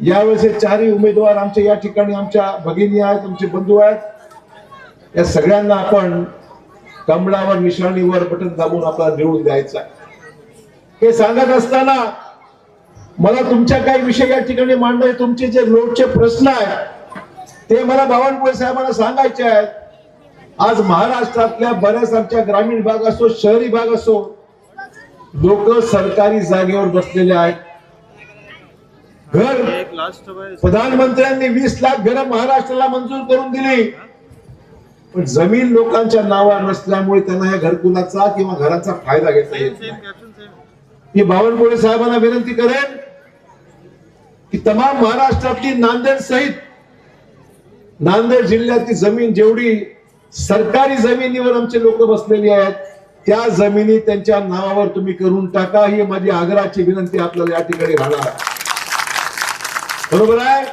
यावेळेस चारही उमेदवार आमच्या या ठिकाणी आमच्या भगिनी आहेत आमचे बंधू आहेत. या सगळ्यांना आपण कमळावर निशाणीवर बटन दाबून आपला निवडून द्यायचा आहे. हे सांगत असताना मला तुमच्या काही विषय या ठिकाणी मांडणे तुमचे जे लोटचे प्रश्न आहेत ते मला बावनकुळे साहेबांना सांगायचे आहेत. आज महाराष्ट्रातल्या बऱ्याच आमच्या ग्रामीण भाग असो शहरी भाग असो लोक सरकारी जागेवर बसलेले आहेत. घर. प्रधानमंत्र्यांनी वीस लाख घरं महाराष्ट्राला मंजूर करून दिली. पण जमीन लोकांच्या नावावर नसल्यामुळे त्यांना या घरकुलाचा किंवा घराचा फायदा घेता येत मी बावनकुळे साहेबांना विनंती करेन की तमाम महाराष्ट्रातली नांदेड सहित नांदेड जिल्ह्यातली जमीन जेवढी सरकारी जमिनीवर आमचे लोक बसलेली आहेत त्या जमिनी त्यांच्या नावावर तुम्ही करून टाका. ही माझी आग्रहाची विनंती आपल्याला या ठिकाणी राहणार आहे. बरोबर आहे?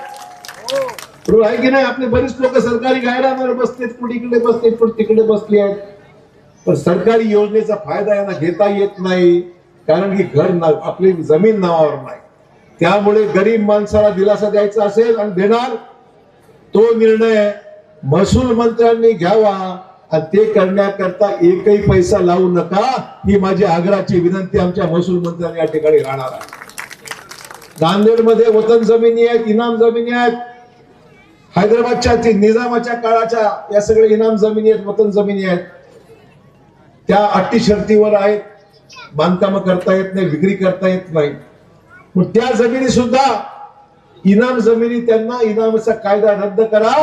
बरोबर आहे की नाही? आपले बरेच लोक सरकारी गायरांवर बसतेत कुठे इकडे बसतेत कुठे तिकडे बसले आहेत पण सरकारी योजनेचा फायदा यांना घेता येत नाही कारण की घर ना आपली जमीन नावावर नाही. त्यामुळे गरीब माणसाला दिलासा द्यायचा असेल आणि देणार तो निर्णय महसूल मंत्र्यांनी घ्यावा आणि ते करण्याकरता एकही पैसा लावू नका ही माझी आग्रहाची विनंती आमच्या महसूल मंत्र्यांनी या ठिकाणी राहणार आहे. नांदेडमध्ये वतन जमिनी आहेत इनाम जमिनी आहेत. हैदराबादच्या निजामाच्या काळाच्या या सगळ्या इनाम जमिनी आहेत वतन जमिनी आहेत. त्या अटी शर्तीवर आहेत. बांधकाम करता येत नाही विक्री करता येत नाही. मग त्या जमिनी सुद्धा इनाम जमिनी त्यांना इनामाचा कायदा रद्द करा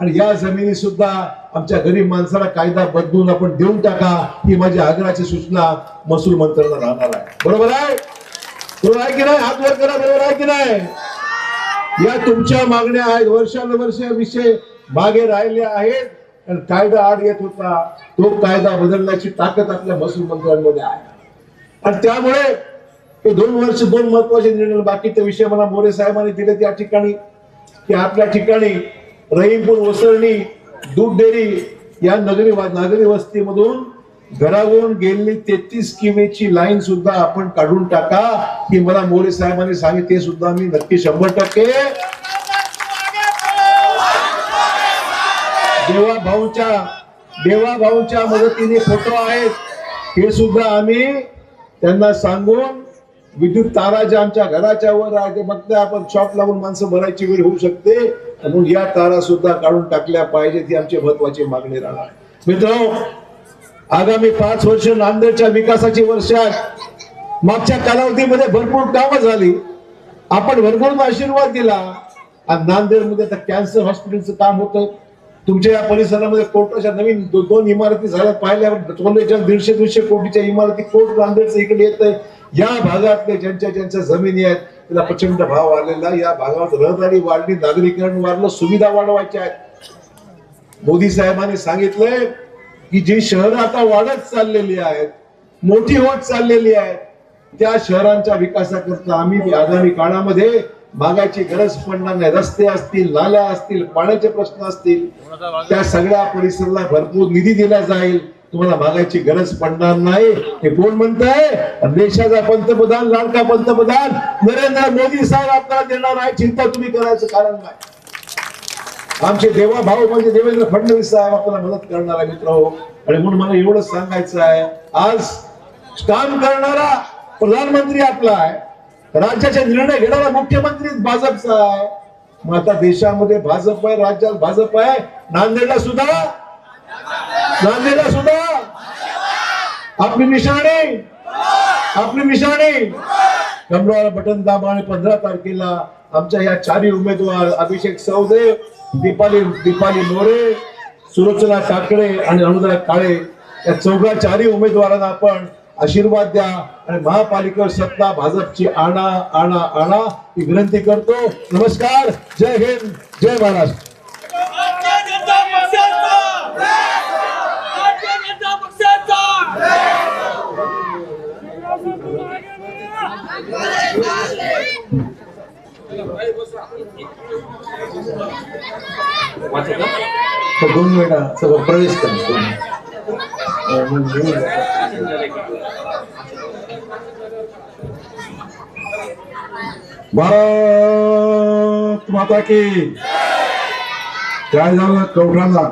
आणि या जमिनी सुद्धा आमच्या गरीब माणसाला कायदा बदलून आपण देऊन टाका ही माझी आग्रहाची सूचना महसूल मंत्र्यांना राहणार आहे. बरोबर आहे? बरोबर आहे की नाही? हात वर करा बरोबर आहे की नाही? या तुमच्या मागण्या आहेत. वर्षानुवर्ष विषय मागे राहिले आहेत. आणि कायदा आड येत होता. तो कायदा बदलण्याची ताकद आपल्या महसूल मंत्र्यांमध्ये आहे. आणि त्यामुळे हे दोन वर्ष दोन महत्त्वाचे निर्णय बाकीचे विषय मला मोरे साहेबांनी दिले त्या ठिकाणी. की आपल्या ठिकाणी रहीमपूर ओसरणी दूध डेअरी या नगरी नागरी वस्तीमधून घरावरून गेलेली तेहतीस किमीची लाईन सुद्धा आपण काढून टाका. की मला मोरे साहेबांनी सांगितले ते सुद्धा मी नक्की शंभर टक्के. देवा भाऊच्या देवा भाऊच्या मदतीने फोटो आहेत. हे सुद्धा आम्ही त्यांना सांगून विद्युत तारा ज्या आमच्या घराच्या वर आहे फक्त आपण शॉप लावून माणसं भरायची वेळ होऊ शकते. म्हणून या तारा सुद्धा काढून टाकल्या पाहिजेत ही आमची महत्वाची मागणी राहणार मित्र आगामी पाच वर्ष नांदेडच्या विकासाची वर्ष आहेत मागच्या कालावधीमध्ये भरपूर कामं झाली. आपण भरपूर आशीर्वाद दिला. आणि नांदेडमध्ये आता कॅन्सर हॉस्पिटलचं काम होतं. तुमच्या या परिसरामध्ये कोर्टाच्या नवीन दो- दोन इमारती झाल्या पाहिल्या दीडशे दीडशे कोटीच्या इमारती कोर्ट नांदेडचं इकडे येत या भागातले ज्यांच्या ज्यांच्या जमिनी आहेत त्याला प्रचंड भाव आलेला या भागात रहदारी वाढली नागरीकरण वाढलं सुविधा वाढवायच्या आहेत. मोदी साहेबांनी सांगितलंय की जी शहरं आता वाढत चाललेली आहेत मोठी होत चाललेली आहेत त्या शहरांच्या विकासाकरता आम्ही आगामी काळामध्ये भागाची गरज पडणार नाही. रस्ते असतील नाल्या असतील पाण्याचे प्रश्न असतील त्या सगळ्या परिसराला भरपूर निधी दिला जाईल. तुम्हाला मागायची गरज पडणार नाही. हे कोण म्हणताय? देशाचा पंतप्रधान लाडका पंतप्रधान नरेंद्र मोदी साहेब आपल्याला देणार आहे चिंता तुम्ही करायचं कारण नाही. आमचे देवा भाऊ म्हणजे देवेंद्र फडणवीस साहेब आपल्याला मदत करणारा मित्र हो. आणि म्हणून मला एवढंच सांगायचं आहे आज काम करणारा प्रधानमंत्री आपला आहे. राज्याचे निर्णय घेणारा मुख्यमंत्री भाजपचा आहे मग आता देशामध्ये भाजप आहे राज्यात भाजप आहे. नांदेडला सुद्धा. नांदेडला सुद्धा. आपली निशाणी. आपली निशाणी. कमळाला बटन दाबा आणि पंधरा तारखेला आमच्या या चारही उमेदवार अभिषेक सौदेव दीपाली दीपाली मोरे सुलोचना काकडे आणि अनुदा काळे या चौघा चारही उमेदवारांना आपण आशीर्वाद द्या आणि महापालिकेवर सत्ता भाजपची आणा आणा आणा ही विनंती करतो. नमस्कार जय हिंद जय महाराष्ट्र. भारतीय पक्षाचा भारतीय जनता पक्षाचा तर दोन वेळा सगळं प्रवेश करतो म्हणजे भारत माता की काय झालं कवठाला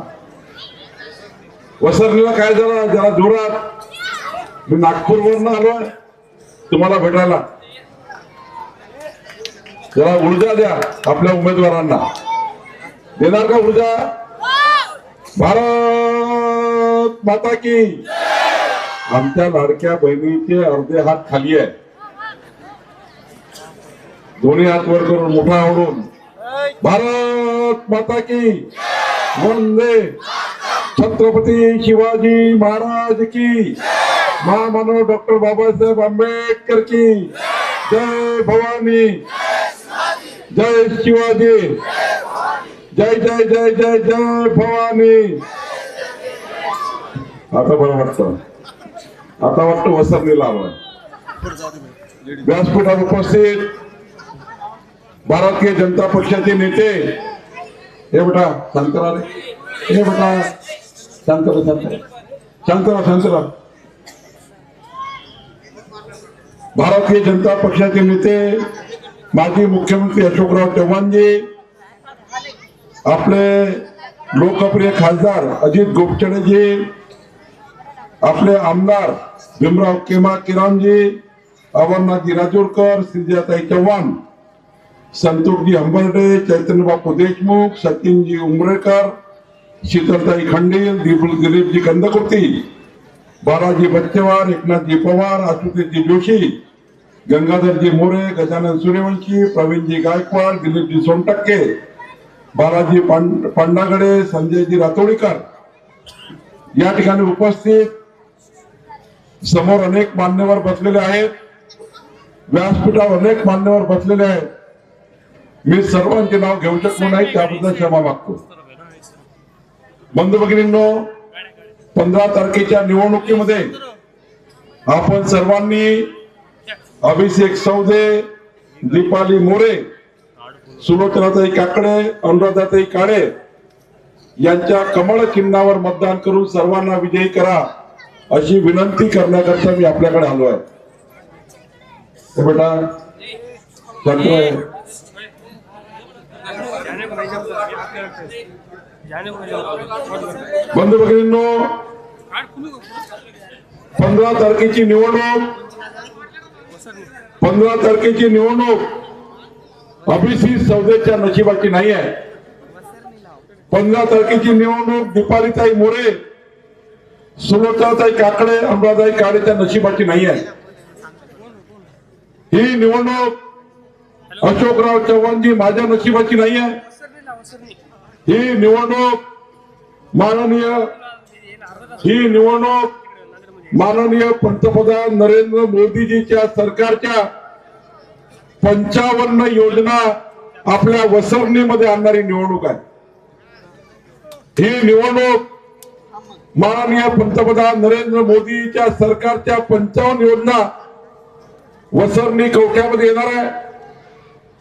वसरलेला काय झालं? जरा जोरात. मी नागपूरवरून आलोय. तुम्हाला भेटायला. जरा ऊर्जा द्या आपल्या उमेदवारांना. देणार का ऊर्जा भारत माता की आमच्या लाडक्या बहिणीचे अर्धे हात खाली आहे दोन्ही हात वर करून मोठा आवडून भारत माता की वंदे! छत्रपती शिवाजी महाराज की महामानव डॉक्टर बाबासाहेब आंबेडकर की जय भवानी! जय शिवाजी। जय जय जय जय जय भवानी। आता बरं वाटतं. आता वाटतं वसरलेला लावा व्यासपीठात उपस्थित भारतीय जनता पक्षाचे नेते. हे बेटा शांतरा हे बेटा शांतरा शांतरा. शांतरा शांतरा. भारतीय जनता पक्षाचे नेते माजी मुख्यमंत्री अशोकराव चव्हाणजी आपले लोकप्रिय खासदार अजित गोपचडेजी आपले आमदार भीमराव केमा किरामजी अमरनाथजी राजूरकर श्रीजाताई चव्हाण संतोषजी अंबर्डे चैतन्यबापू देशमुख सचिनजी उमरेकर शीतलताई खंडील दिपुल दिलीपजी कंदकुर्ती बालाजी बच्चेवार एकनाथजी पवार आशुतीजी जोशी गंगाधरजी मोरे गजानन सूर्यवंशी प्रवीणजी गायकवाड दिलीपजी सोनटक्के बालाजी पांड पांडागडे संजयजी रातोडीकर. या ठिकाणी उपस्थित समोर अनेक मान्यवर बसलेले आहेत. व्यासपीठावर अनेक मान्यवर बसलेले आहेत. मी सर्वांचे नाव घेऊ शकलो नाही त्याबद्दल क्षमा मागतो. बंधू भगिनींनो पंधरा तारखेच्या निवडणुकीमध्ये आपण सर्वांनी अभिषेक सौदे दीपाली मोरे सुलोचनाताई काकडे अनुराधाताई काळे यांच्या कमळ चिन्हावर मतदान करून सर्वांना विजयी करा अशी विनंती करण्याकरता मी आपल्याकडे आलो आहे बेटा आहे. बंधू भगिनींनो पंधरा तारखेची निवडणूक पंधरा तारखेची निवडणूक अभिषेक सौदेच्या नशिबाची नाही आहे पंधरा तारखेची निवडणूक दुपारीताई मोरे सुलोचनाताई काकडे अमराताई काळेच्या नशिबाची नाही आहे ही निवडणूक अशोकराव चव्हाणजी माझ्या नशिबाची नाही आहे ही निवडणूक माननीय ही निवडणूक माननीय पंतप्रधान नरेंद्र मोदीजीच्या सरकारच्या पंचावन्न योजना आपल्या वसरणीमध्ये आणणारी निवडणूक आहे. ही निवडणूक माननीय पंतप्रधान नरेंद्र मोदीच्या सरकारच्या पंचावन्न योजना वसरणी कवठ्यामध्ये येणार आहे.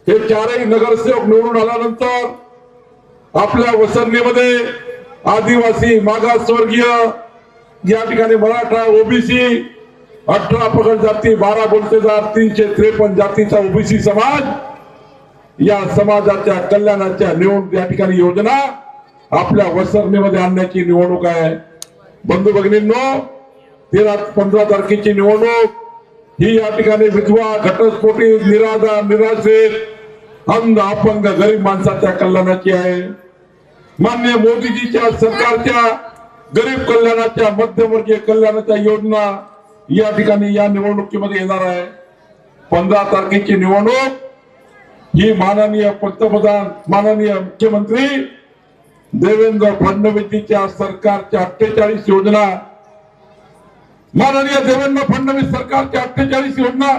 हे चारही नगरसेवक निवडून आल्यानंतर आपल्या वसरणीमध्ये आदिवासी मागासवर्गीय या ठिकाणी मराठा ओबीसी अठरा पगड जाती बारा बोलतेदार तीनशे त्रेपन्न जातीचा ओबीसी समाज या समाजाच्या कल्याणाच्या निवडणूक या ठिकाणी योजना आपल्या वसरणीमध्ये आणण्याची निवडणूक आहे. बंधू भगिनींनो तेरा पंधरा तारखेची निवडणूक ही या ठिकाणी विधवा घटस्फोटी निराधार निराश्रित अंध अपंग गरीब माणसाच्या कल्याणाची आहे. मान्य मोदीजीच्या सरकारच्या गरीब कल्याणाच्या मध्यमवर्गीय कल्याणाच्या योजना या ठिकाणी या निवडणुकीमध्ये येणार आहे. पंधरा तारखेची निवडणूक. ही माननीय पंतप्रधान माननीय मुख्यमंत्री देवेंद्र फडणवीसच्या सरकारच्या अठ्ठेचाळीस योजना माननीय देवेंद्र फडणवीस सरकारच्या अठ्ठेचाळीस योजना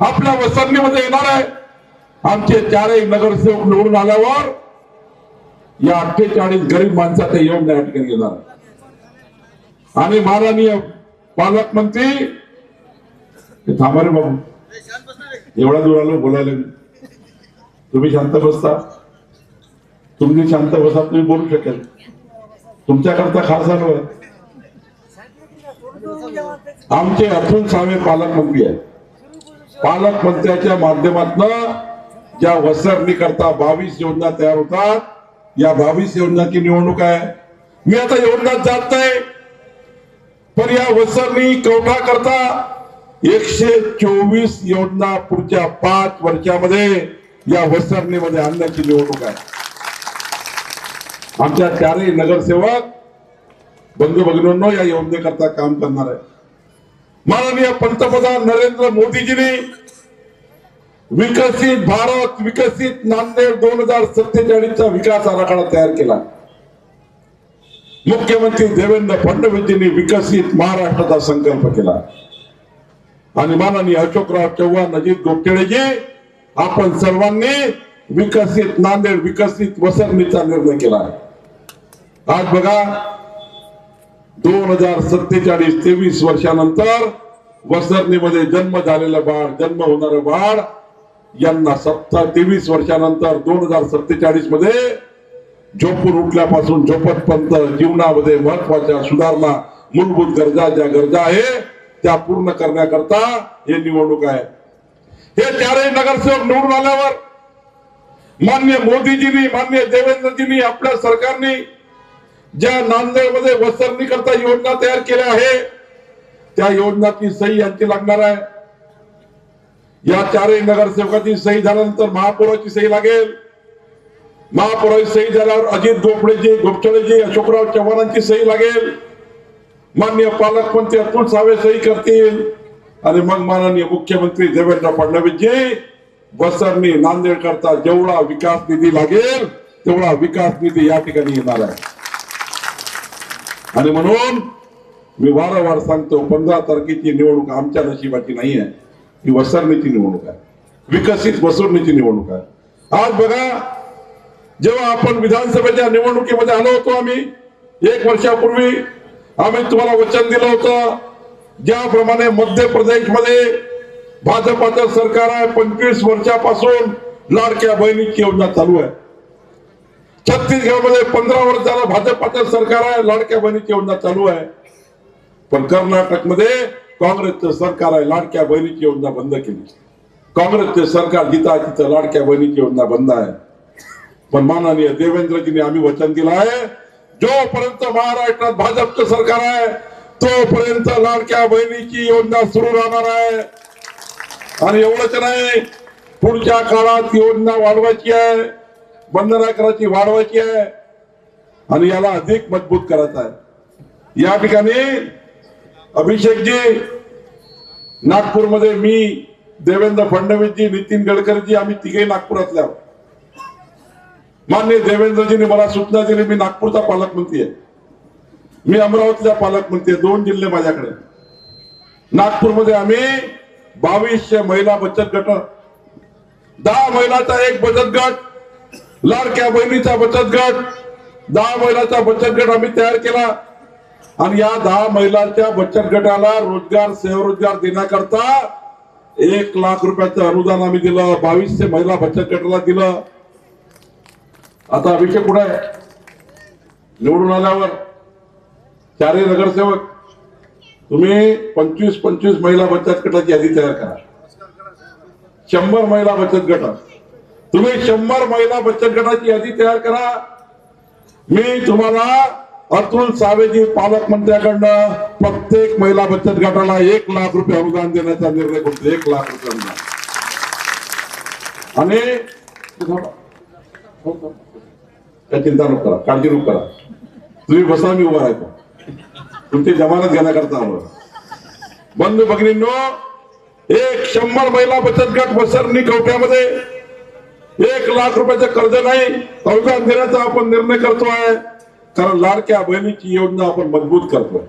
आपल्या वसरणीमध्ये येणार आहे. आमचे चारही नगरसेवक निवडून आल्यावर या अठ्ठेचाळीस गरीब माणसाचा योजना या ठिकाणी येणार. आणि माननीय पालकमंत्री थांबा रे बाबू. एवढा दूर आलो बोलायला तुम्ही शांत बसता. तुम्ही शांत बसा तुम्ही बोलू शकेल. तुमच्याकरता खास आलो आहे आमचे अतुल सावे पालकमंत्री आहेत. पालकमंत्र्याच्या माध्यमातून ज्या वसरणी करता बावीस योजना तयार होतात या बावीस योजनाची निवडणूक आहे. मी आता योजनात जात नाही पण या वसरणी कवठा करता? एकशे चोवीस योजना पुढच्या पाच वर्षामध्ये या वसरणीमध्ये आणण्याची निवडणूक आहे. आमच्या चारही नगरसेवक बंधू भगिनींनो या योजनेकरता काम करणार आहे माननीय पंतप्रधान नरेंद्र मोदीजींनी विकसित भारत विकसित नांदेड दोन हजार सत्तेचाळीसचा विकास आराखडा तयार केला. मुख्यमंत्री देवेंद्र फडणवीसजींनी विकसित महाराष्ट्राचा संकल्प केला. आणि माननीय अशोकराव चव्हाण अजित गोपटेळेजी आपण सर्वांनी विकसित नांदेड विकसित वसरणीचा निर्णय केला. आज बघा दोन हजार सत्तेचाळीस तेवीस वर्षानंतर वसरणीमध्ये जन्म झालेलं बाळ जन्म होणारं बाळ यांना सत्ता तेवीस वर्षानंतर दोन हजार सत्तेचाळीसमध्ये झोपून उठल्यापासून झोपटपंत जीवनामध्ये महत्त्वाच्या सुधारणा मूलभूत गरजा ज्या गरजा आहे त्या पूर्ण करण्याकरता हे निवडणूक आहे. हे चारही नगरसेवक निवडून आल्यावर मान्य मोदीजींनी मान्य देवेंद्रजींनी आपल्या सरकारने ज्या नांदेडमध्ये वसरणी करता योजना तयार केल्या आहे त्या योजनाची सही यांची लागणार आहे. या चारही नगरसेवकाची सही झाल्यानंतर महापौराची सही लागेल. महापौराची सही झाल्यावर अजित गोपडेजी गोपचडेजी अशोकराव चव्हाणांची सही लागेल. माननीय पालकमंत्री अतुल सावे सही करतील. आणि मग माननीय मुख्यमंत्री देवेंद्र फडणवीसजी वसरणी नांदेड करता जेवढा विकास निधी लागेल तेवढा विकास निधी या ठिकाणी येणार आहे. आणि म्हणून मी वारंवार सांगतो पंधरा तारखेची निवडणूक आमच्या नशिबाची नाही आहे ही वसरणीची निवडणूक आहे. विकसित वसरणीची निवडणूक आहे. आज बघा जेव्हा आपण विधानसभेच्या निवडणुकीमध्ये आलो होतो आम्ही एक वर्षापूर्वी आम्ही तुम्हाला वचन दिलं होतं ज्याप्रमाणे मध्य प्रदेशमध्ये भाजपाचं सरकार आहे पंचवीस वर्षापासून लाडक्या बहिणीची योजना चालू आहे. छत्तीसगडमध्ये पंधरा वर्ष भाजपाचं सरकार आहे लाडक्या बहिणीची योजना चालू आहे. पण कर्नाटकमध्ये काँग्रेसचं सरकार आहे लाडक्या बहिणीची योजना बंद केली. काँग्रेसचे सरकार जिथं आहे तिथं लाडक्या बहिणीची योजना बंद आहे. पण माननीय देवेंद्रजींनी आम्ही वचन दिलं आहे जोपर्यंत महाराष्ट्रात भाजपचं सरकार आहे तोपर्यंत लाडक्या बहिणीची योजना सुरू राहणार आहे. आणि एवढंच नाही पुढच्या काळात योजना वाढवायची आहे बंधना कराची वाढवायची आहे आणि याला अधिक मजबूत करायचं आहे. या ठिकाणी अभिषेकजी नागपूरमध्ये मी देवेंद्र फडणवीसजी नितीन गडकरीजी आम्ही तिघे नागपुरातल्या मान्य देवेंद्रजींनी मला सूचना दिली मी नागपूरचा पालकमंत्री आहे. मी अमरावतीचा पालकमंत्री आहे दोन जिल्हे माझ्याकडे नागपूरमध्ये आम्ही बावीसशे महिला बचत गट दहा महिलाचा एक बचत गट लाडक्या बहिणीचा बचत गट दहा महिलाचा बचत गट आम्ही तयार केला. आणि या दहा महिलांच्या बचत गटाला रोजगार स्वरोजगार देण्याकरता एक लाख रुपयाचं अनुदान आम्ही दिलं बावीसशे महिला बचत गटाला दिलं. आता अभिषेक कुठे आहे? निवडून आल्यावर. चारही नगरसेवक तुम्ही पंचवीस पंचवीस महिला बचत गटाची यादी तयार करा. शंभर महिला बचत गट. तुम्ही शंभर महिला बचत गटाची यादी तयार करा. मी तुम्हाला अतुल सावेजी पालकमंत्र्याकडनं प्रत्येक महिला बचत गटाला एक लाख रुपये अनुदान देण्याचा निर्णय करतो एक लाख रुपये अनुदान. आणि काय चिंता नको करा काळजी नको करा. तुम्ही बसा मी उभा राहतो. तुमची जमानत घेण्याकरता आलो. बंधू भगिनींनो एक शंभर महिला बचत गट वसरणी कवट्यामध्ये एक लाख रुपयाचं कर्ज नाही अनुदान देण्याचा आपण निर्णय करतो आहे कारण लाडक्या बहिणीची योजना आपण मजबूत करतोय.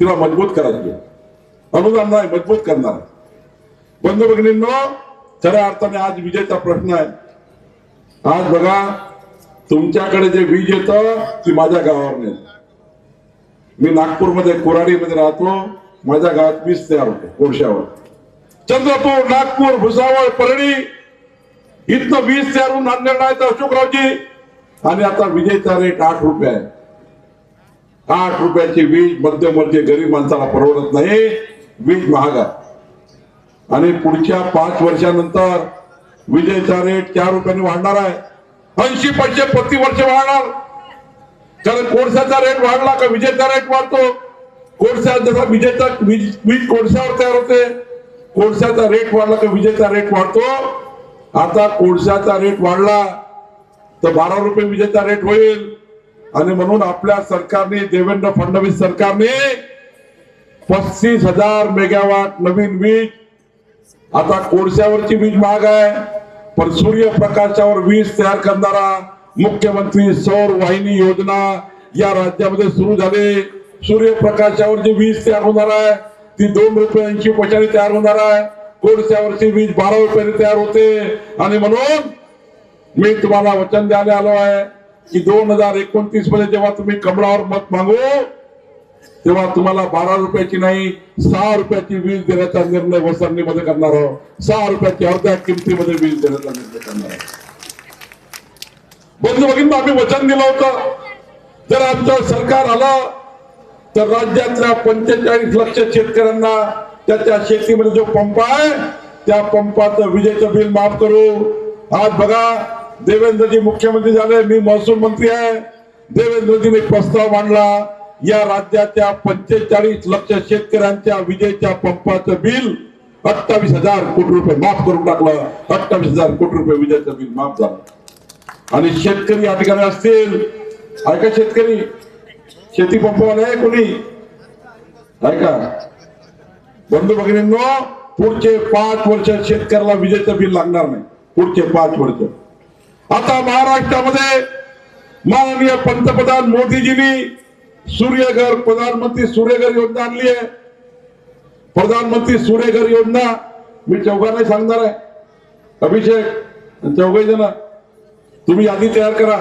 तिला मजबूत करायची अनुदान नाही मजबूत करणार. बंधू भगिनींनो खऱ्या अर्थाने आज विजेचा प्रश्न आहे. आज बघा तुमच्याकडे जे वीज येतं ती माझ्या गावावर नाही मी नागपूरमध्ये कोराडीमध्ये राहतो. माझ्या गावात वीज तयार होते कोळशावर. चंद्रपूर नागपूर भुसावळ परळी इथनं वीज तयार होऊन आणणार आहे तर अशोकरावजी. आणि आता विजेचा रेट आठ रुपये आहे. आठ रुपयाची वीज मध्यमवर्गीय गरीब माणसाला परवडत नाही. वीज महाग आहे. आणि पुढच्या पाच वर्षानंतर विजेचा रेट चार रुपयांनी वाढणार आहे. ऐंशी पैसे प्रति वर्ष वाढणार. कारण कोळशाचा रेट वाढला का विजेचा रेट वाढतो? कोळसा जसा विजेचा वीज वीज कोळशावर तयार होते. कोळशाचा रेट वाढला का विजेचा रेट वाढतो? आता कोळशाचा रेट वाढला तर बारा रुपये विजेचा रेट होईल. आणि म्हणून आपल्या सरकारने देवेंद्र फडणवीस सरकारने पस्तीस हजार मेगावाट नवीन वीज आता कोळशावरची वीज महाग आहे पण सूर्यप्रकाशावर वीज तयार करणारा मुख्यमंत्री सौर वाहिनी योजना या राज्यामध्ये सुरू झाले. सूर्यप्रकाशावर जी वीज तयार होणार आहे ती दोन रुपये ऐंशी पैशाने तयार होणार आहे. कोळशावरची वीज बारा रुपयाने तयार होते. आणि म्हणून मी तुम्हाला वचन द्यायला आलो आहे. की दोन हजार एकोणतीसमध्ये जेव्हा तुम्ही कमळावर मत मागू तेव्हा तुम्हाला बारा रुपयाची नाही सहा रुपयाची वीज देण्याचा निर्णय वसरणीमध्ये करणार आहोत. सहा रुपयाची अर्ध्या किमतीमध्ये वीज देण्याचा निर्णय करणार आहोत. बंधू भगिनी आम्ही वचन दिलं होतं. जर आमचं सरकार आलं तर राज्यातल्या पंचेचाळीस लक्ष शेतकऱ्यांना त्याच्या शेतीमध्ये जो पंप आहे त्या पंपाचं विजेचं बिल माफ करू. आज बघा देवेंद्रजी मुख्यमंत्री झाले मी महसूल मंत्री आहे. देवेंद्रजीने प्रस्ताव मांडला या राज्याच्या पंचेचाळीस लक्ष शेतकऱ्यांच्या विजेच्या पंपाचं बिल अठ्ठावीस हजार कोटी रुपये माफ करून टाकलं. अठ्ठावीस हजार कोटी रुपये विजेचं बिल माफ झालं. आणि शेतकरी या ठिकाणी असतील ऐका शेतकरी? शेती पंपवाले आहे कोणी? ऐका बंधू भगिनींनो पुढचे पाच वर्ष शेतकऱ्याला विजेचं बिल लागणार नाही. पुढचे पाच वर्ष. आता महाराष्ट्रामध्ये माननीय पंतप्रधान मोदीजींनी सूर्यघर प्रधानमंत्री सूर्यघर योजना आणली आहे. प्रधानमंत्री सूर्यघर योजना मी चौघांना सांगणार आहे. अभिषेक चौघे जण तुम्ही यादी तयार करा.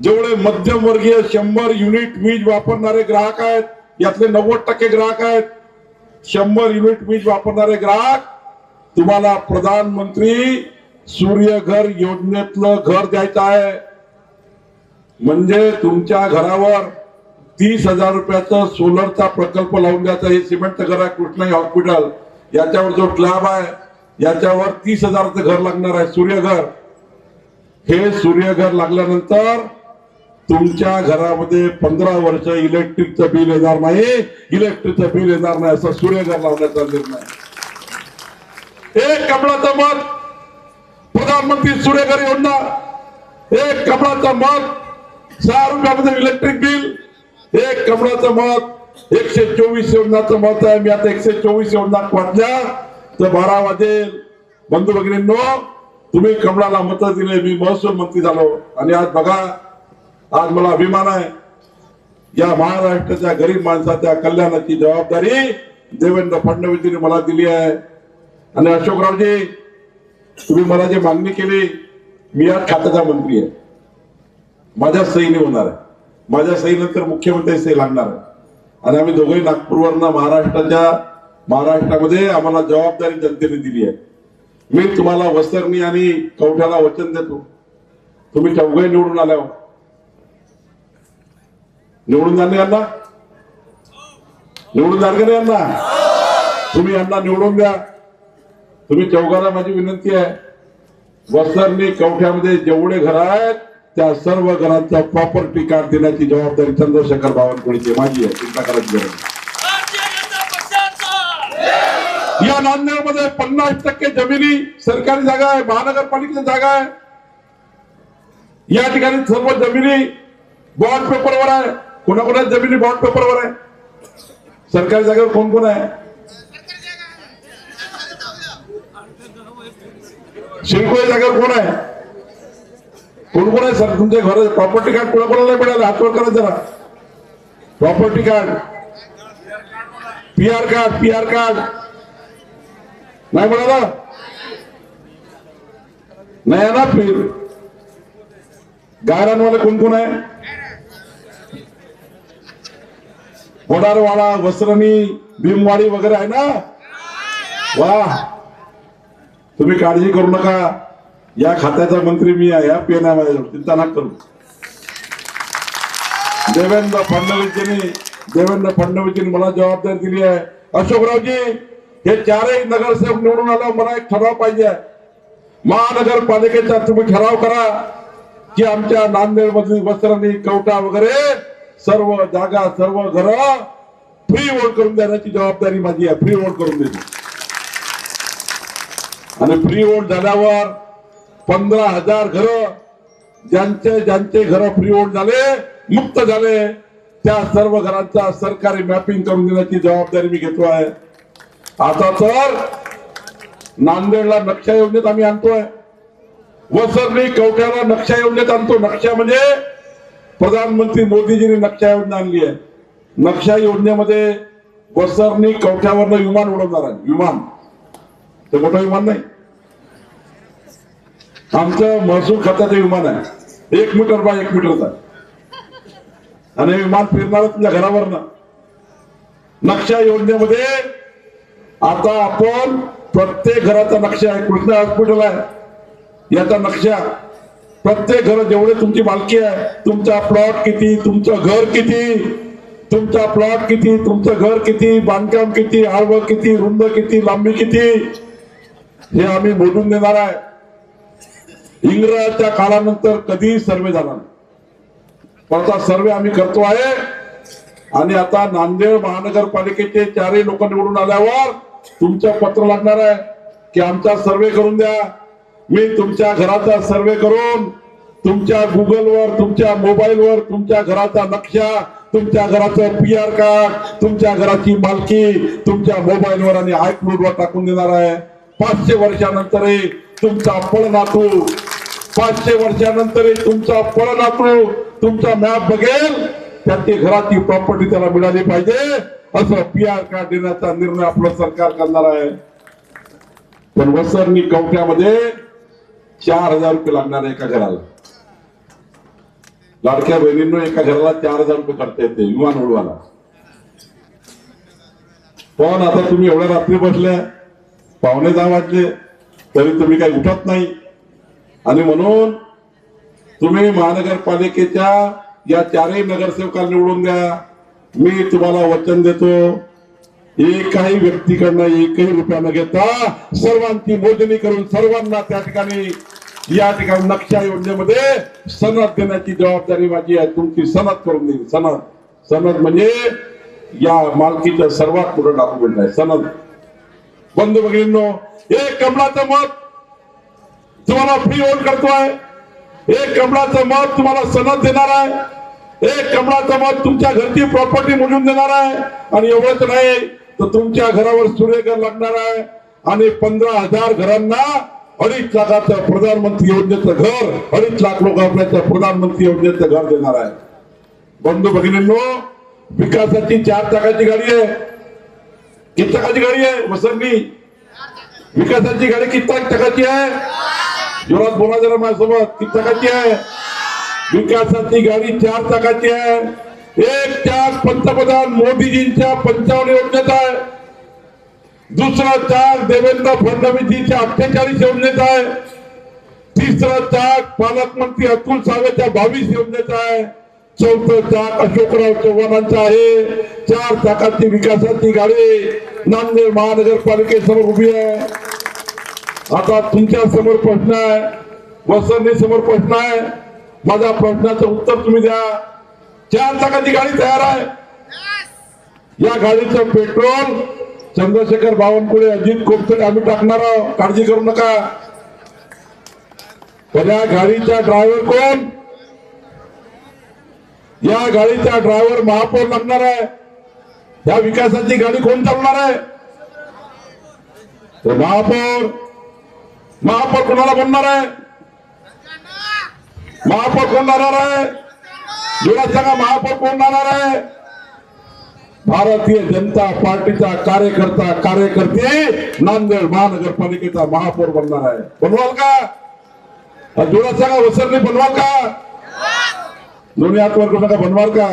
जेवढे मध्यमवर्गीय शंभर युनिट वीज वापरणारे ग्राहक आहेत यातले नव्वद टक्के ग्राहक आहेत. शंभर युनिट वीज वापरणारे ग्राहक तुम्हाला प्रधानमंत्री सूर्य घर योजनेतलं घर द्यायचं आहे. म्हणजे तुमच्या घरावर तीस हजार रुपयाचा सोलरचा प्रकल्प लावून द्यायचा. हे सिमेंटचं घर आहे कृष्णाई हॉस्पिटल. याच्यावर जो स्लॅब आहे याच्यावर तीस हजाराचं घर लागणार आहे सूर्यघर. हे सूर्यघर लागल्यानंतर तुमच्या घरामध्ये पंधरा वर्ष इलेक्ट्रिकचं बिल येणार नाही. इलेक्ट्रिकचं बिल येणार नाही. असं सूर्यघर लावण्याचा निर्णय. एक कमळाचं मत. प्रधानमंत्री सूर्यघर योजना एक कमळाचं मत सहा रुपयामध्ये इलेक्ट्रिक बिल एक कमळाचं मत एकशे चोवीस योजनाचं मत आहे. मी आता एकशे चोवीस योजना वाटल्या तर बारा वाजेल बंधू भगिनींनो तुम्ही कमळाला मत दिले मी महसूल मंत्री झालो. आणि आज बघा आज मला अभिमान आहे. या महाराष्ट्राच्या गरीब माणसाच्या कल्याणाची जबाबदारी देवेंद्र फडणवीसजींनी मला दिली आहे. आणि अशोकरावजी तुम्ही मला जे मागणी केली मी आज खात्याचा मंत्री आहे. माझ्या सहीने होणार आहे. माझ्या सहीनंतर मुख्यमंत्री सही लागणार आहे. आणि आम्ही दोघंही नागपूरवरनं महाराष्ट्राच्या महाराष्ट्रामध्ये आम्हाला जबाबदारी जनतेने दिली आहे. मी तुम्हाला वसरणी आणि कवठ्याला वचन देतो. तुम्ही चौघही निवडून आल्यावर हो. निवडून जाणे यांना? निवडून जाणगे का नाही यांना? तुम्ही यांना निवडून द्या. तुम्ही चौघाला माझी विनंती आहे. वसरणी कवठ्यामध्ये जेवढे घर आहेत त्या सर्व घरांचा प्रॉपर्टी कार्ड देण्याची जबाबदारी चंद्रशेखर बावनकुळेची माझी आहे. चिंता करायची गरज नाही. या नांदेडमध्ये पन्नास टक्के जमिनी सरकारी जागा आहे महानगरपालिकेची जागा आहे. या ठिकाणी सर्व जमिनी बॉन्ड पेपरवर आहे. कोणाकोणा जमिनी बॉन्ड पेपरवर आहे? सरकारी जागेवर कोण कोण आहे? शिरकोळी जागेवर कोण आहे? कोण कोण आहे सर? तुमच्या घर प्रॉपर्टी कार्ड कोणाकोणाला नाही मिळालं? हातवर करा जरा. Property card P R card P R card नाही म्हणाला नाही ना फिर. गायरानवाले कोण कोण आहे? बोडारवाडा वसरणी भीमवाडी वगैरे आहे ना? वा. तुम्ही काळजी करू नका. या खात्याचा मंत्री मी आहे या पेन चिंता करू. देवेंद्र फडणवीसजींनी देवेंद्र फडणवीसजींनी मला जबाबदारी दिली आहे. अशोकरावजी हे चारही नगरसेवक निवडून आल्यावर मला एक ठराव पाहिजे महानगरपालिकेचा तुम्ही ठराव करा की आमच्या नांदेड मधली वस्त्रणी कवटा वगैरे सर्व जागा सर्व घर फ्री वोट करून देण्याची जबाबदारी माझी आहे. फ्री वोट करून देतो. आणि फ्री वोट झाल्यावर पंधरा हजार घर ज्यांचे ज्यांचे घर फ्री वोट झाले मुक्त झाले त्या सर्व घरांचा सरकारी मॅपिंग करून देण्याची जबाबदारी मी घेतो आहे आता तर नांदेडला नक्षा योजनेत आम्ही आणतोय. वसरणी कवठ्याला नक्षा योजनेत आणतो. नक्षा म्हणजे प्रधानमंत्री मोदीजींनी नक्षा योजना आणली आहे. नक्षा योजनेमध्ये वसरणी कवठ्यावरनं विमान उडवणार आहे. विमान. ते मोठं विमान नाही. आमचं महसूल खात्याचं विमान आहे. एक मीटर बाय एक मीटरचा आणि विमान फिरणार तुमच्या घरावरनं. नक्षा योजनेमध्ये आता आपण प्रत्येक घराचा नक्षा आहे. कृष्णा हॉस्पिटल आहे. याचा नक्षा. प्रत्येक घर जेवढे तुमची मालकी आहे तुमचा प्लॉट किती तुमचं घर किती तुमचा प्लॉट किती तुमचं घर किती बांधकाम किती आडवं किती रुंद किती लांबी किती हे आम्ही मोजून देणार आहे. इंग्रजाच्या काळानंतर कधीही सर्वे झाला नाही. पण आता सर्वे आम्ही करतो आहे. आणि आता नांदेड महानगरपालिकेचे चारही लोक निवडून आल्यावर तुमचं पत्र लागणार आहे की आमचा सर्वे करून द्या. मी तुमच्या घराचा सर्वे करून तुमच्या गुगलवर तुमच्या मोबाईलवर तुमच्या घराचा नक्षा तुमच्या घराचं पी आर कार्ड तुमच्या घराची मालकी तुमच्या मोबाईलवर आणि आय वर टाकून देणार आहे. पाचशे वर्षानंतरही तुमचा पळ नातू पाचशे वर्षानंतरही तुमचा पळ नातू तुमचा मॅप बघेल त्यांची घराची प्रॉपर्टी त्याला मिळाली पाहिजे असं पी आर कार्ड देण्याचा निर्णय आपलं सरकार करणार आहे. पण वसरणी कवट्यामध्ये चार हजार रुपये लागणार आहे एका घराला. लाडक्या बहिणींनो एका घराला चार हजार रुपये करता येते विमान उडवायला. पण आता तुम्ही एवढ्या रात्री बसल्या पावणे दहा वाजले तरी तुम्ही काही उठत नाही. आणि म्हणून तुम्ही महानगरपालिकेच्या या चारही नगरसेवकांना निवडून द्या. मी तुम्हाला वचन देतो एकाही व्यक्तीकडनं एकही रुपया न घेता सर्वांची मोजणी करून सर्वांना त्या ठिकाणी या ठिकाणी नक्षा योजनेमध्ये सनद देण्याची जबाबदारी माझी आहे. तुमची सनद करून देईल सनद. सनद म्हणजे या मालकीचं सर्वात मोठं डॉक्युमेंट आहे. सनद. बंधू भगिनींनो एक कमळाचं मत तुम्हाला फ्री होल्ड करतोय. एक कमळाचं मत तुम्हाला सनद देणार आहे. एक कमळाचं मत तुमच्या घरची प्रॉपर्टी मोजून देणार आहे. आणि एवढंच नाही तर तुमच्या घरावर सूर्यघर लागणार आहे. आणि पंधरा हजार घरांना अडीच लाखाचं प्रधानमंत्री योजनेचं घर अडीच लाख लोक प्रधानमंत्री योजनेचं घर देणार आहे. बंधू भगिनींनो विकासाची चार चाकाची गाडी आहे. किती गाडी आहे वसंती विकासाची गाडी किती टकाची आहे जोरात बोला जरा माझ्यासोबत किती आहे विकासाची गाडी चार चाकाची आहे एक चाक पंतप्रधान मोदीजींच्या पंचावन्न योजनेत आहे. दुसरा चाक देवेंद्र फडणवीसजीच्या अठ्ठेचाळीस योजनेत आहे. तिसरा चाक पालकमंत्री अतुल सावेच्या बावीस योजनेत आहे. चौथं चाक अशोकराव चव्हाणांचं आहे. चार चाकाची विकासाची गाडी नांदेड महानगरपालिकेसमोर उभी आहे. आता तुमच्यासमोर प्रश्न आहे. वसंती समोर प्रश्न आहे. माझ्या प्रश्नाचं उत्तर तुम्ही द्या. चार चाकाची गाडी तयार आहे. या गाडीचं पेट्रोल चंद्रशेखर बावनकुळे अजित कोपतडे आम्ही टाकणार आहोत. काळजी करू नका. पण या गाडीचा ड्रायव्हर कोण? या गाडीचा ड्रायव्हर महापौर लागणार आहे. या विकासाची गाडी कोण चालणार आहे? महापौर. महापौर कोणाला बनणार आहे? महापौर कोण राहणार आहे? जोरात सांगा महापौर कोण राहणार आहे? भारतीय जनता पार्टीचा कार्यकर्ता कार्यकर्ते नांदेड महानगरपालिकेचा महापौर बनणार आहे. बनवाल का? जोरात सांगा वसरणी बनवाल का? दोन्ही हात वर करू नका बनवाल का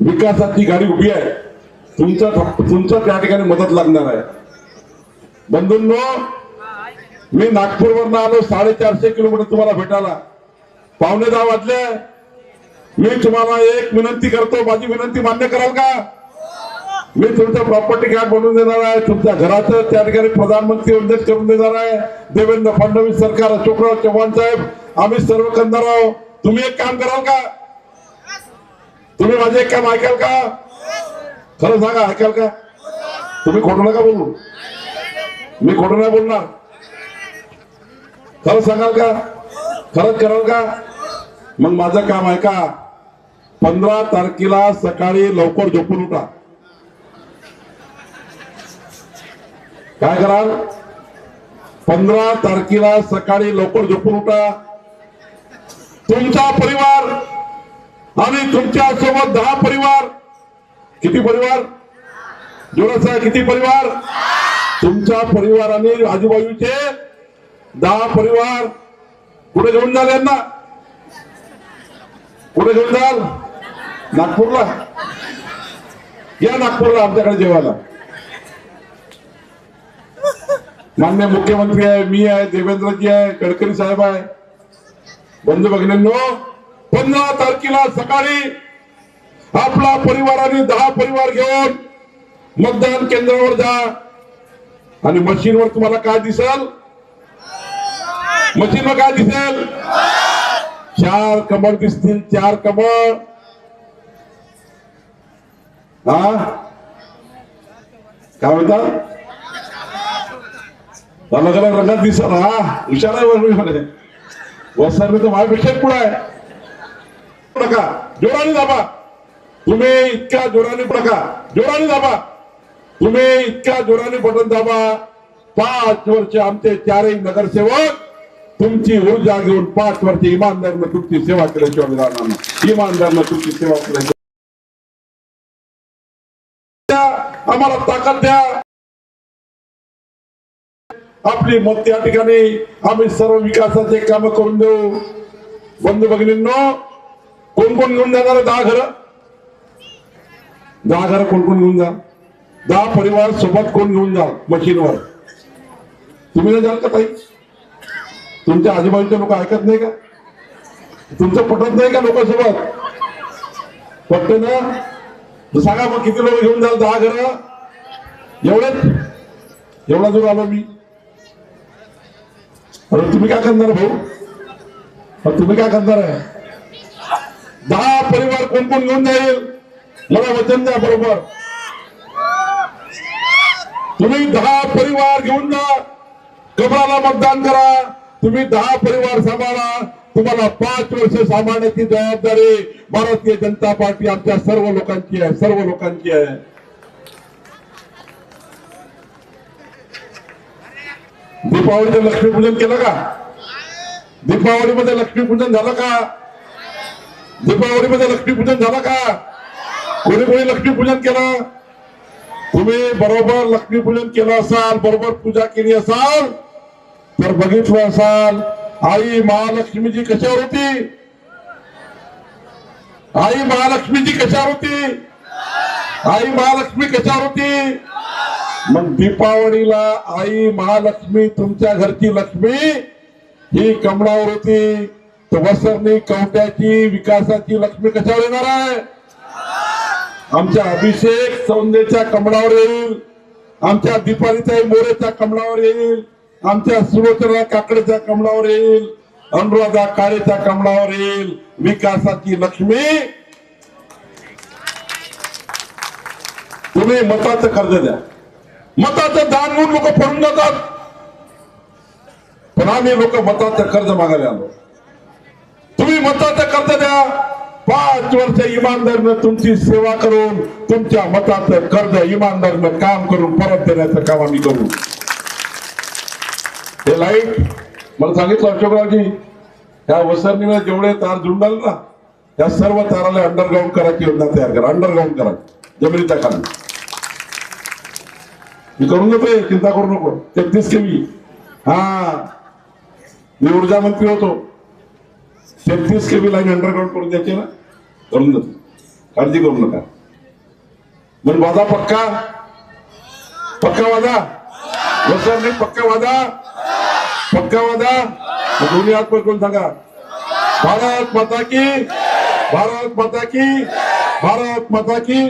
विकासाची गाडी उभी आहे. तुमचं तुमचं त्या ठिकाणी मदत लागणार आहे. बंधूंनो मी नागपूरवरनं आलो साडेचारशे किलोमीटर तुम्हाला भेटायला. पावणे दहा वाजले. मी तुम्हाला एक विनंती करतो माझी विनंती मान्य कराल का? मी तुमचं प्रॉपर्टी कार्ड बनवून देणार आहे तुमच्या घराचं त्या ठिकाणी प्रधानमंत्री योजनेत करून देणार आहे. देवेंद्र फडणवीस सरकार अशोकराव चव्हाण साहेब आम्ही सर्व करणार आहोत तुम्ही एक काम कराल का? तुम्ही माझे एक काम ऐकाल का? खरं सांगा ऐकाल का? तुम्ही खोटं नका बोलू. मी खोटं नाही बोलणार. खरं सांगाल का? खरंच कराल का? मग माझं काम ऐका पंधरा तारखेला सकाळी लवकर झोपून उठा. काय कराल? पंधरा तारखेला सकाळी लवकर झोपून उठा. तुमचा परिवार आणि तुमच्यासोबत दहा परिवार. किती परिवार? जोरात किती परिवार? तुमच्या परिवाराने आजूबाजूचे दहा परिवार कुठे घेऊन जाल यांना. कुठे घेऊन जाल. नागपूरला. या नागपूरला आमच्याकडे जेवायला. मान्य मुख्यमंत्री आहे मी आहे देवेंद्रजी आहे गडकरी साहेब आहे. बंधू भगिनींनो पंधरा तारखेला सकाळी आपला परिवाराने दहा परिवार घेऊन मतदान केंद्रावर जा. आणि मशीनवर तुम्हाला काय दिसेल? मशीनवर काय दिसेल? चार कमळ दिसतील चार कमळ. हा? काय म्हणतात अलग अलग रंगात दिसल हा? हुशार आहे वरमी म्हणे वसरने तर माझ्यापेक्षा पुढे आहे. नका जोराने दाबा. तुम्ही इतक्या जोराने प्रका जोराने दाबा. तुम्ही इतक्या जोराने बटन दाबा. पाच वर्ष आमचे चारही नगरसेवक तुमची ऊर्जा घेऊन पाच वर्ष इमानदारनं तुमची सेवा केल्याशिवाय राहणार नाही. इमानदारनं तुमची सेवा केल्याशिवाय द्या, आम्हाला ताकद द्या. आपली मत या ठिकाणी आम्ही सर्व विकासाचे काम करून देऊ. बंधू भगिनींनो कोण कोण घेऊन जाणार दहा घर? दहा घर कोण कोण घेऊन जा? दहा परिवार सोबत कोण घेऊन जा मशीनवर? तुम्ही नाही जाल का ताई? तुमच्या आजूबाजूचे लोक ऐकत नाही का? तुमचं पटत नाही का लोकांसोबत? पटत ना? सांगा मग किती लोक घेऊन जाल दहा घर? एवढेच? एवढा दूर आलो मी. अरे तुम्ही काय करणार भाऊ? तुम्ही काय करणार आहे? दहा परिवार कोण कोण घेऊन जाईल? मला वचन द्या बरोबर. तुम्ही दहा परिवार घेऊन जा. कमळाला मतदान करा. तुम्ही दहा परिवार सांभाळा. तुम्हाला पाच वर्ष सांभाळण्याची जबाबदारी भारतीय जनता पार्टी आमच्या सर्व लोकांची आहे सर्व लोकांची आहे. दीपावलीचं लक्ष्मीपूजन केलं का? दीपावलीमध्ये लक्ष्मीपूजन झालं का? दीपावलीमध्ये लक्ष्मीपूजन झालं का? कोणी कोणी लक्ष्मीपूजन केलं? तुम्ही बरोबर लक्ष्मीपूजन केलं असाल बरोबर पूजा केली असाल तर बघितलं असाल आई महालक्ष्मीची कशावर होती? आई महालक्ष्मीची कशावर होती? आई महालक्ष्मी कशावर होती? मग दीपावलीला आई महालक्ष्मी तुमच्या घरची लक्ष्मी ही कमळावर होती. तर वसरणी कवट्याची विकासाची लक्ष्मी कशावर येणार आहे? आमच्या अभिषेक सौंदेच्या कमळावर येईल. आमच्या दीपालीच्या मोरेच्या कमळावर येईल. आमच्या सुलोचना काकडेच्या कमळावर येईल. अनुराधा काळेच्या कमळावर येईल. विकासाची लक्ष्मी. तुम्ही मताचं कर्ज द्या. मताचं दान म्हणून लोक पडून जातात. पण आम्ही लोक मताचं कर्ज मागायला आलो. तुम्ही मताचं कर्ज द्या. पाच वर्ष इमानदारीनं तुमची सेवा करून तुमच्या मताचं कर्ज इमानदारीनं काम करून परत देण्याचं काम आम्ही करू. हे लाइट मला सांगितलं अशोकरावजी त्या वसरणीला जेवढे तार जुंडाल ना त्या सर्व ताराला अंडरग्राऊंड करायची योजना तयार करा अंडरग्राऊंड करा. जमिनीच्या खाली. मी करून देतोय चिंता करू नको. तेहतीस केवी हा. मी ऊर्जा मंत्री होतो. तेहतीस केवी लाईन अंडरग्राऊंड करून द्यायची ना? करून देतो. काळजी करू नका. मग वादा पक्का? पक्का वादा? वसरणी पक्का वादा? पक्का वादा? दोन्ही हात पकडून सांगा. भारत माता की भारत माता की भारत माता की.